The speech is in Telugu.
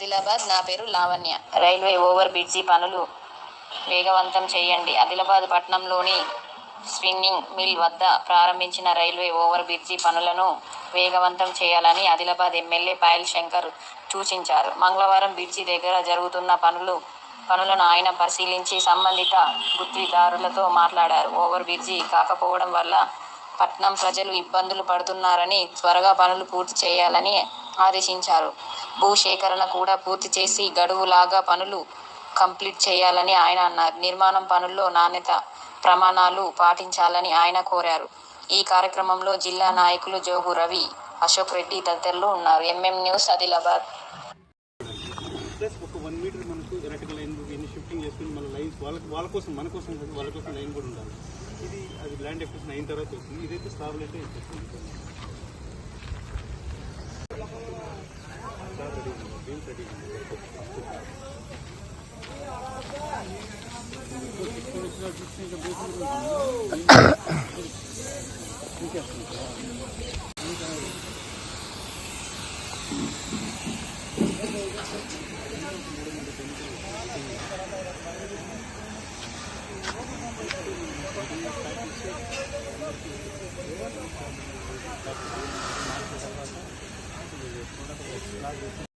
ఆదిలాబాద్ నా పేరు లావణ్య. రైల్వే ఓవర్ బ్రిడ్జి పనులు వేగవంతం చేయండి. ఆదిలాబాద్ పట్టణంలోని స్పిన్నింగ్ మిల్ వద్ద ప్రారంభించిన రైల్వే ఓవర్ బ్రిడ్జి పనులను వేగవంతం చేయాలని ఆదిలాబాద్ ఎమ్మెల్యే పాయల్ శంకర్ సూచించారు. మంగళవారం బ్రిడ్జి దగ్గర జరుగుతున్న పనులు పనులను ఆయన పరిశీలించి సంబంధిత గుత్తిదారులతో మాట్లాడారు. ఓవర్ బ్రిడ్జి కాకపోవడం వల్ల పట్నం ప్రజలు ఇబ్బందులు పడుతున్నారని త్వరగా పనులు పూర్తి చేయాలని ఆదేశించారు. భూసేకరణ కూడా పూర్తి చేసి గడువులాగా పనులు కంప్లీట్ చేయాలని ఆయన అన్నారు. నిర్మాణం పనుల్లో నాణ్యత ప్రమాణాలు పాటించాలని ఆయన కోరారు. ఈ కార్యక్రమంలో జిల్లా నాయకులు జోగు రవి అశోక్ రెడ్డి తదితరులు ఉన్నారు. MM news Adilabad. షిఫ్టింగ్ చేసుకుని మన లైన్స్ వాళ్ళ వాళ్ళ కోసం మన కోసం కాదు, వాళ్ళ కోసం లైన్ కూడా ఉండాలి ఇది అది ల్యాండ్ ఎక్విజిషన్ అయిన తర్వాత వస్తుంది ఇదైతే స్లాబ్ అయితే ఇచ్చేస్తుంది స్లాబ్ రెడీ ఉంది బీమ్స్ రెడీ ఉంది